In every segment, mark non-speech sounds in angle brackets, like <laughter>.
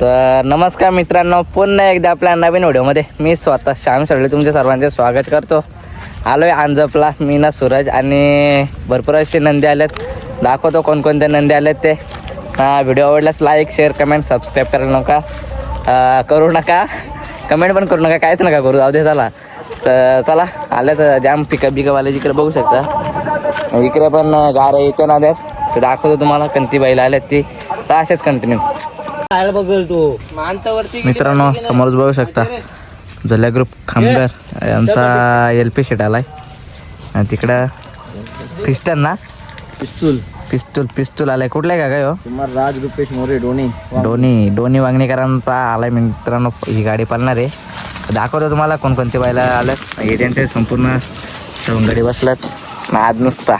तर नमस्कार मित्रांनो पुन्हा एकदा आपल्या नवीन व्हिडिओमध्ये मी स्वतः श्याम सरळे तुमच्या सर्वांचे स्वागत करतो. आलो आहे आंजपला मी ना सूरज आणि भरपूर असे नंदी आलेत. दाखवतो कोणकोणते नंदी आलेत ते. व्हिडिओ आवडल्यास लाईक शेअर कमेंट सबस्क्राईब करायला नका. करू नका. कमेंट पण करू नका काहीच नका करू जाऊ दे चला. तर चला आले तर जाम पिकअप बिकअपवाले जिकडे बघू शकता. इकडे पण गाड्या येते ना द्यात तर दाखवतो तुम्हाला कंती बैल आल्यात ती. तर असेच कंटिन्यू काय बघल तू? मित्रांनो समोरच बघू शकता. जल्या ग्रुप खामगर यांचा एल पी शेट आलाय. आणि तिकडं पिस्टन ना? पिस्तूल. पिस्तूल पिस्तूल आलाय. कुठलाय का काय हो? कुमार राज रुपेश मोरे डोणी डोनी डोनी वांगणीकरांचा आलाय मित्रांनो. ही गाडी पालणार आहे. दाखवतो तुम्हाला कोणकोणते बायला आल्यात हे त्यांचे संपूर्ण सवंगडी बसल्यात. नाद नुसता.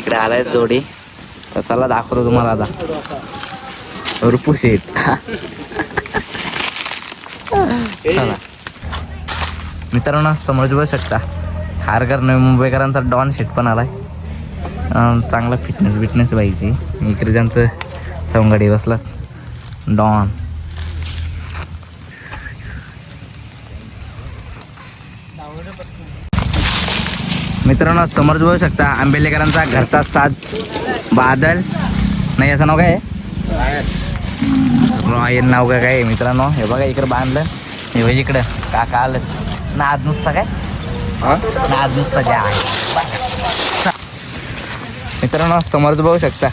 इकडे आलाय जोडी. तर चला दाखवतो तुम्हाला आता. रुपू शेट <laughs> चला. मित्रांनो समोर बघू शकता. खारकर नवी मुंबईकरांचा डॉन शेट पण आलाय. चांगला फिटनेस बिटनेस पाहिजे. इकडे त्यांचं सवंगडी बसला. डॉन. मित्रांनो समोर बघू शकता आंबेलेकरांचा घरचा साज बादल. नाही याचं नाव काय आहे? रॉयल नाव का काय आहे मित्रांनो. हे बघा इकडं बांधलं. हे बघ इकडं. काका आलं. नाद नुसता काय? नाद नुसता आहे मित्रांनो समोर बघू शकता.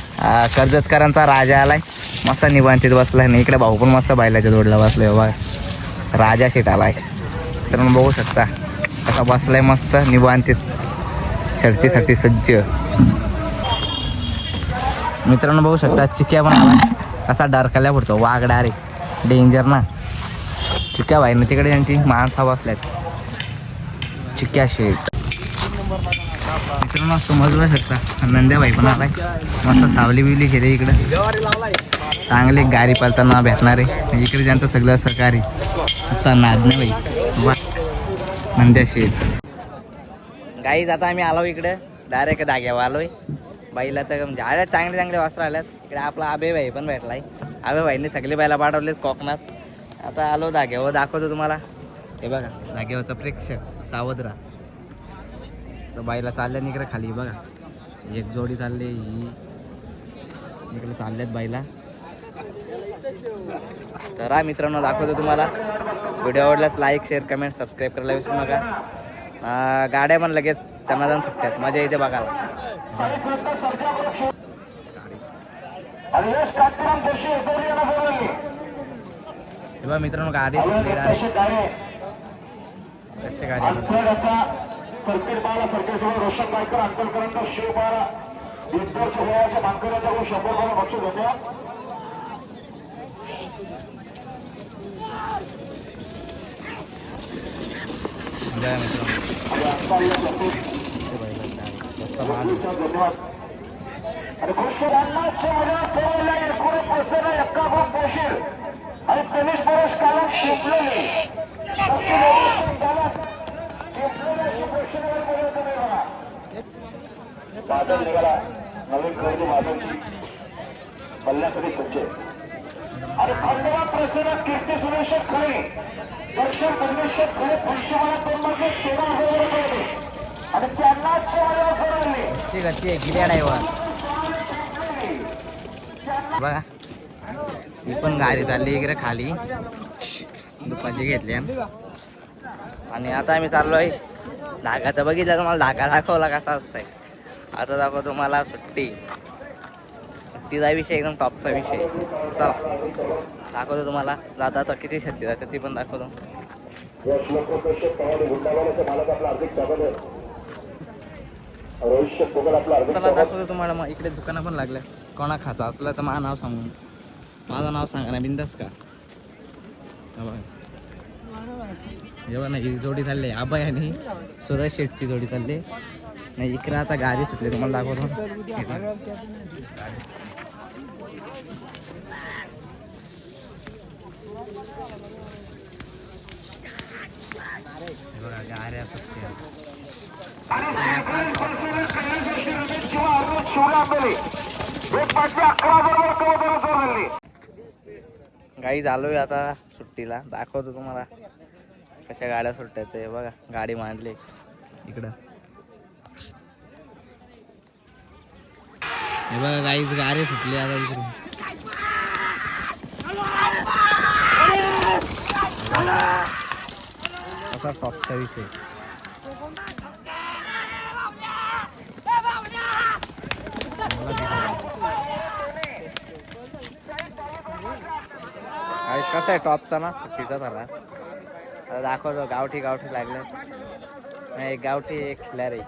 कर्जतकरांचा राजा आलाय. मस्त निवांतीत बसलाय. आणि इकडे भाऊ पण मस्त बैलाच्या जोडला बसलाय. बघा. राजा सीट आलाय. मित्रांनो बघू शकता. कसा बसलाय मस्त निवांतीत. शर्तीसाठी सज्ज. मित्रांनो बघू शकता. चिक्या पण आला कसा डरकाल्या पडतो वाघ डायरेक्ट डेंजर ना. चिक्क्या भाई ना तिकडे त्यांची माणसा बसल्यात चिक्क्या शेट मित्रांनो समजू शकता नंद्या भाई पण आलाय. मस्त सावली बिवली केली इकडे. चांगले गाडी पालताना भेटणारे. म्हणजे इकडे त्यांचं सगळं सहकारी. आता नादने भाई वा. नंद्या शेट गाईज आता आम्ही आलो इकडे. डायरेक्ट दाग्यावर आलोय. बाईला तर म्हणजे आल्या चांगले चांगले वस्त्र आल्यात. इकडे आपला आबे भाई पण भेटलाय. आबे भाईने सगळे बायला पाठवलेत कोकणात. आता आलो धाग्यावर हो, दाखवतो तुम्हाला. हे बघा दाग्यावरचा प्रेक्षक सावधरा. तर बाईला चालल्या इकडे खाली बघा. एक जोडी चालली ही इकडे चालल्यात बाईला. तर हा मित्रांनो दाखवतो तुम्हाला. व्हिडिओ आवडल्यास लाईक शेअर कमेंट सबस्क्राईब करायला विसरू नका. गाड्या पण लगेच त्यांना जाऊन सुट्ट्यात मजा येते बघायला. बघा मित्रांनो गाडी सुटली डायरेक्ट कशी गाडी आहे? जय मित्रांनो ते बैलात जय मित्रांनो आणि खंडवा प्रसन्न कीर्ती सुरेश खळे दर्शन परमेश्वर खरे पंचमाला दोन मध्ये तेरा हजार रुपये आणि त्यांना चार सोडवले कशी गती आहे बघा. ही पण गाडी चालली इकडे खाली. दुपारची घेतली आणि आता आम्ही चाललो आहे धागा तर बघितला तुम्हाला धागा दाखवला कसा असतंय. आता दाखव तुम्हाला सुट्टी. तिचा विषय एकदम टॉपचा विषय. चला दाखवतो तुम्हाला. जाता तर किती शक्ती जाते ती पण दाखवतो. चला दाखवतो तुम्हाला. मग इकडे दुकानं पण लागल्या. कोणा खाचा असलं तर माझं नाव सांगून. माझं नाव सांगा ना बिंदास का? हा बघा. जेव्हा नाही जोडी चालली अभय आणि सुरज शेठची जोडी चालली नाही इकडे आता गाडी सुटली तुम्हाला दाखवतो. बघा गाई झालोय आता सुट्टीला. दाखवतो तुम्हाला कशा गाड्या सुट्ट्या ते. बघा गाडी मांडली. इकडं. हे बघा गाईच गारे सुटले आता इकडून. असा टॉपचा विषय. कसा आहे टॉपचा ना? सुट्टीचा झाला. दाखवतो गावठी गावठी लागले नाही एक गावठी एक खिलारी.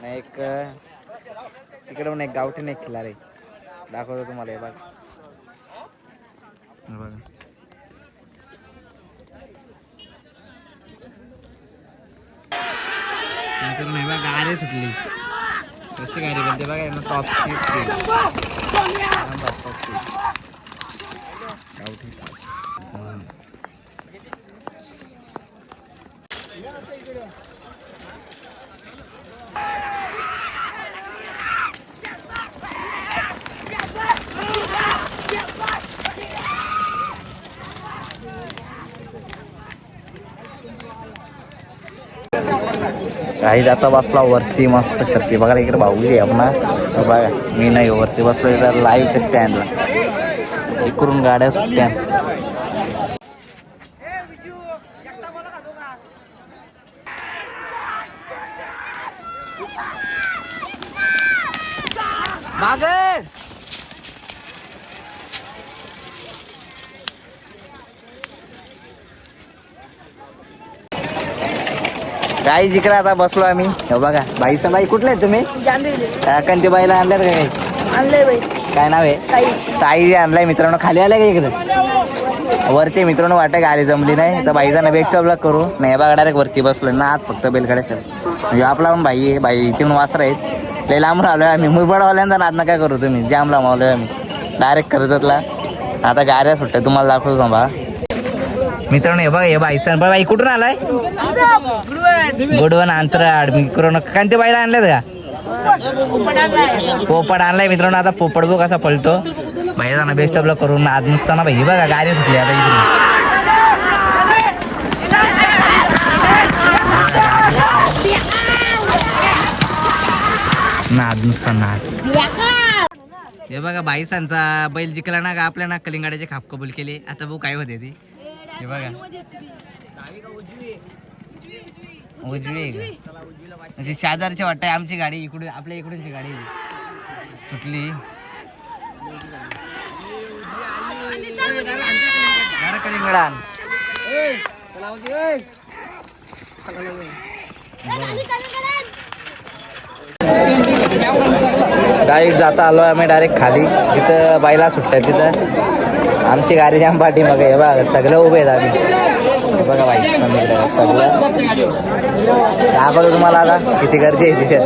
नाही एक तिकडे पण एक गावठी नाही खिलार. आहे दाखवतो तुम्हाला हे बघ. बघा. नंतर नाही बघा गारे सुटली. कशी गाडी बोलते बघा ना टॉपची स्पीड टॉपचा स्पीड गावठी. काही आता बसला वरती मस्त शर्ती. बघा इकडे भाऊ आहे ना बघा मी नाही हो, वरती बसलो इकडे लाईव्हच्या स्टँडला इकडून गाड्या स्टँड मागं! काही जिकडे आता बसलो आम्ही हे बघा बाईचा बाई कुठले आहेत तुम्ही? कंती बाईला आणल्यात का काही? आणलंय बाई. काय नाव आहे? साई. साई जे आणलाय मित्रांनो खाली आलाय का इकडे? वरती मित्रांनो वाटत गाडी जमली नाही. तर बाईचा ना बेस्ट ब्लॉक करू. नाही बघा डायरेक्ट वरती बसलोय ना आज फक्त बेलकडे सर. म्हणजे आपला पण बाई आहे. बाईची पण वासर आहेत. लय लांबून आलोय आम्ही. मुंबईवाल्यांचा नाद नका करू तुम्ही. जाम लांबवलोय आम्ही. डायरेक्ट कर्जतला आता गाड्या सुट्ट्या तुम्हाला दाखवतो थांबा. मित्रांनो हे बघा हे बाई सण बाई कुठून आलाय? गुडवन अंतराळ मी करून कांती बाईला आणल्यात का? पोपट आणलाय मित्रांनो आता पोपट बघ कसा पलतो. भाई जाणं बेस्ट आपलं करून आज नुसताना भाई बघा गाडी सुटली आता इकडून नाद हे बघा बाईसांचा बैल जिंकला ना का आपल्या ना कलिंगाड्याचे खाप कबूल केले. आता भाऊ काय होते ती. हे बघा. उजवी म्हणजे शेजारची वाटतंय आमची गाडी इकडून आपल्या इकडूनची गाडी सुटली. जरा डायरेक्ट जाता आलो आम्ही डायरेक्ट खाली. तिथं बायला सुट्ट्या तिथं. आमची गाडी जाम पाठी मग हे बघा सगळं उभे आहेत आम्ही. हे बघा बाई सगळं सगळं. दाखवतो तुम्हाला आता किती गर्दी आहे तिथे.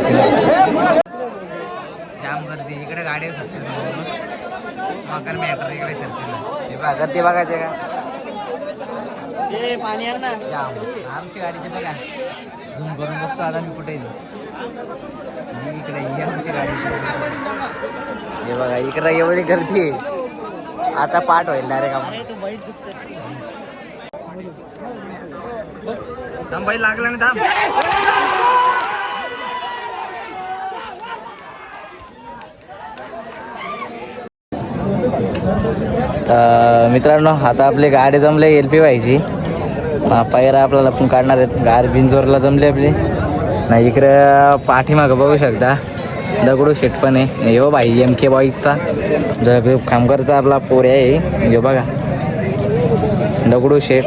जाम गर्दी इकडे गाडी सुटते मकर मॅटर इकडे शर्तीला हे बघा गर्दी बघायचे का? आमची गाडीचे बघा झूम करून बघतो आता मी कुठे. ही इकडे ही आमची गाडी. हे बघा इकडे एवढी गर्दी आहे. आता पाठ होईल डायरेक्ट आम्हाला. थांब बाई लागला ना थांब. तर मित्रांनो आता आपली गाडी जमले एल पी व्हायची पायरा आपल्याला पण काढणार आहेत. गार बिंजोरला जमली आपली. नाही इकडं पाठीमागं बघू शकता. दगडू शेट पण आहे. हो भाई एम के बॉईजचा जरा खामकरचा आपला पोर आहे. हे बघा. दगडू शेट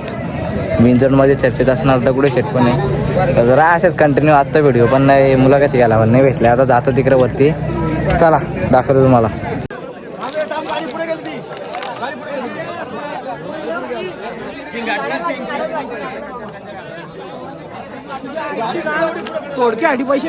विंजरमध्ये चर्चेत असणार दगडू शेट पण आहे. जरा असेच कंटिन्यू आत्ता व्हिडिओ पण नाही मुलाखती घ्यायला पण नाही भेटले. आता जातो तिकडे वरती. चला दाखवतो तुम्हाला. तोडके आधी पैसे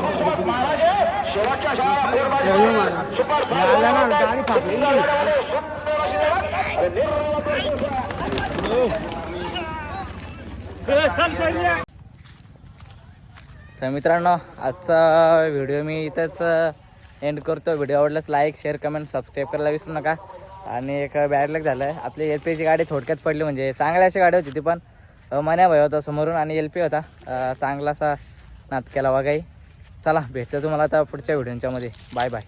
गाडी फाटली. तर मित्रांनो आजचा व्हिडिओ मी इथंच एंड करतो व्हिडिओ आवडल्यास लाईक शेअर कमेंट सबस्क्राईब करायला विसरू नका. आणि एक बॅड लक झालं आहे आपली एल पीची गाडी थोडक्यात पडली म्हणजे चांगली अशी गाडी होती ती पण मन्या भाई होता समोरून आणि एल पी होता. चांगला असा नाद केला वागाई चला भेटतो तुम्हाला आता पुढच्या व्हिडिओच्या मध्ये. Bye bye.